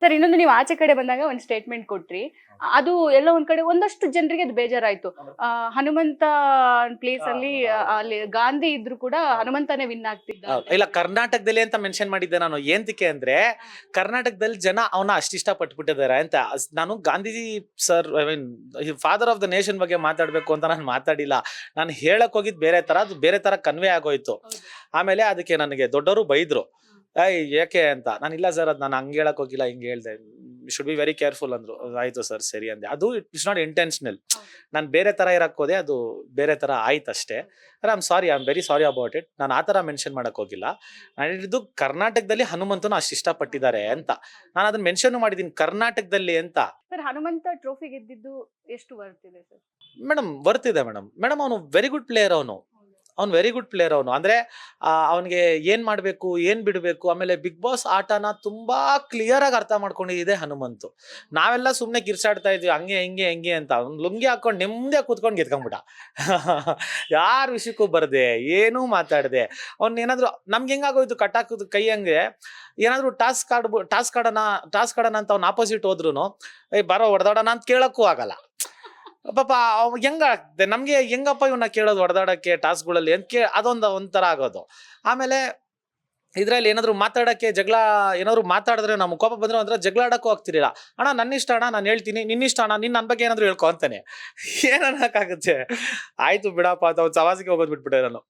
Sir ಇನ್ನೊಂದು ನೀವು ಆಚೆ ಕಡೆ ಬಂದಾಗ ಒಂದು ಸ್ಟೇಟ್ಮೆಂಟ್ ಕೊಟ್ರಿ. ಅದು ಎಲ್ಲ ಒಂದ್ ಕಡೆ ಒಂದಷ್ಟು ಜನರಿಗೆ ಅದು ಬೇಜಾರಾಯ್ತು. ಆ, ಹನುಮಂತ ಪ್ಲೇಸ್ ಅಲ್ಲಿ ಆ, ಅಲ್ಲಿ ಗಾಂಧಿ ಇದ್ರು ಕೂಡ ಹನುಮಂತನೇ ವಿನ್ ಆಗ್ತಿದ್ದ. ಹೌದು. ಇಲ್ಲ ಕರ್ನಾಟಕದಲ್ಲಿ ಅಂತ ಮೆನ್ಷನ್ ಮಾಡಿದ್ದೆ ನಾನು. ಏಂತಿಕೆ ಅಂದ್ರೆ ಕರ್ನಾಟಕದಲ್ಲಿ ಜನ ಅವನ ಅಷ್ಟಿಷ್ಟ ಪಟ್ಬಿಟ್ಟಿದ್ದಾರೆ ಅಂತ. ಅಸ್- ನಾನು Gandhiji sir I mean father of the nation ಬಗ್ಗೆ ಮಾತಾಡ್ಬೇಕು ಅಂತ ನಾನು ಮಾತಾಡಿಲ್ಲ. ನಾನು ಹೇಳಕ್ ಹೋಗಿದ್ ಬೇರೆ ತರ ಅದು ಬೇರೆ ತರ ಕನ್ವೆ ಆಗೋಯ್ತು. ಆಮೇಲೆ ಅದಕ್ಕೆ ನನಗೆ ದೊಡ್ಡವರು ಬೈದ್ರು. ಐ ಯಾಕೆ ಅಂತ? ನಾನು ಇಲ್ಲ ಸರ್ ಅದು ನಾನು ಹಂಗೆ ಹೇಳಕ್ ಹೋಗಿಲ್ಲ ಹಿಂಗೆ ಹೇಳ್ದೆ. ಶುಡ್ ಬಿ ವೆರಿ ಕೇರ್ಫುಲ್ ಅಂದ್ರು. ಆಯ್ತು ಸರ್ ಸರಿ ಅಂದೆ. ಅದು ಇಟ್ಸ್ ನಾಟ್ ಇಂಟೆನ್ಷನಲ್ ನಾನು ಬೇರೆ ತರ ಇರಕ್ ಹೋದೆ ಅದು ಬೇರೆ ತರ ಆಯ್ತು ಅಷ್ಟೇ I am sorry I am very sorry about it ನಾನು ಆ ಥರ ಮೆನ್ಷನ್ ಮಾಡಕ್ ಹೋಗಿಲ್ಲ. ನಾನು ಹೇಳಿದ್ದು ಕರ್ನಾಟಕದಲ್ಲಿ ಹನುಮಂತನ ಅಷ್ಟು ಇಷ್ಟಪಟ್ಟಿದ್ದಾರೆ ಅಂತ. ನಾನು ಅದನ್ನ ಮೆನ್ಷನ್ ಮಾಡಿದ್ದೀನಿ ಕರ್ನಾಟಕದಲ್ಲಿ ಅಂತ. ಸರ್ ಹನುಮಂತ ಟ್ರೋಫಿ ಗೆದ್ದಿದ್ದು ಎಷ್ಟು ಬರ್ತಿದೆ ಸರ್ ಮೇಡಮ್ ಬರ್ತಿದೆ ಮೇಡಮ್ ಮೇಡಮ್ ಅವನು ವೆರಿ ಗುಡ್ ಪ್ಲೇಯರ್ ಅವನು. ಅವ್ನು ವೆರಿ ಗುಡ್ ಪ್ಲೇಯರ್ ಅವನು. ಅಂದರೆ ಅವನಿಗೆ ಏನು ಮಾಡಬೇಕು, ಏನು ಬಿಡಬೇಕು, ಆಮೇಲೆ ಬಿಗ್ ಬಾಸ್ ಆಟನ ತುಂಬ ಕ್ಲಿಯರಾಗಿ ಅರ್ಥ ಮಾಡ್ಕೊಂಡಿದೆ ಹನುಮಂತು. ನಾವೆಲ್ಲ ಸುಮ್ಮನೆ ಕಿರ್ಸಾಡ್ತಾ ಇದ್ವಿ, ಹಂಗೆ, ಹಿಂಗೆ, ಹಂಗೆ ಅಂತ. ಅವ್ನು ಲುಂಗಿ ಹಾಕೊಂಡು ನೆಮ್ಮದಿಯಾಗಿ ಕೂತ್ಕೊಂಡು ಗೆದ್ಕೊಂಬಿಟ್ಟ. ಯಾರ ವಿಷಯಕ್ಕೂ ಬರದೆ, ಏನೂ ಮಾತಾಡದೆ. ಅವ್ನು ಏನಾದರೂ, ನಮ್ಗೆ ಹೆಂಗಾಗೋಯ್ತು ಕಟ್ಟಾಕೋದು ಕೈ ಹಂಗೆ. ಏನಾದರೂ ಟಾಸ್ಕ್ ಕಾರ್ಡ್ ಟಾಸ್ಕ್ ಆಡೋಣ ಟಾಸ್ಕ್ ಆಡೋಣ ಅಂತ ಅವ್ನು ಆಪೋಸಿಟ್ ಹೋದ್ರು ಏ ಬರೋ ಹೊಡೆದಾಡೋಣ ಅಂತ ಕೇಳೋಕ್ಕೂ ಆಗಲ್ಲ. ಪಾಪ ಅವ್ ಹೆಂಗ ಆಗ್ತದೆ ನಮ್ಗೆ ಹೆಂಗಪ್ಪ ಇವನ್ನ ಕೇಳೋದು ಹೊಡೆದಾಡಕ್ಕೆ ಟಾಸ್ಕ್ಗಳಲ್ಲಿ ಅಂತ ಕೇ ಅದೊಂದು ಒಂಥರ ಆಗೋದು. ಆಮೇಲೆ ಇದ್ರಲ್ಲಿ ಏನಾದ್ರು ಮಾತಾಡಕ್ಕೆ ಜಗಳ ಏನಾದ್ರು ಮಾತಾಡಿದ್ರೆ ನಮ್ಮ ಕೋಪ ಬಂದ್ರೆ ಅಂದ್ರೆ ಜಗಳ ಆಡಕ್ಕೂ ಆಗ್ತಿರಲಿಲ್ಲ. ಅಣ್ಣ ನನ್ನ ಇಷ್ಟ ಅಣ್ಣ, ನಾನು ಹೇಳ್ತೀನಿ ನಿನ್ನ ಇಷ್ಟ ಅಣ್ಣ ನಿನ್ನ ನನ್ನ ಬಗ್ಗೆ ಏನಾದ್ರು ಹೇಳ್ಕೊ ಅಂತಾನೆ. ಏನಕ್ಕಾಗುತ್ತೆ ಆಯ್ತು ಬಿಡಪ್ಪ, ಅಂತ ಒಂದು ಸವಾಸಿಗೆ ಹೋಗೋದು ಬಿಟ್ಬಿಟ್ಟೆ ನಾನು.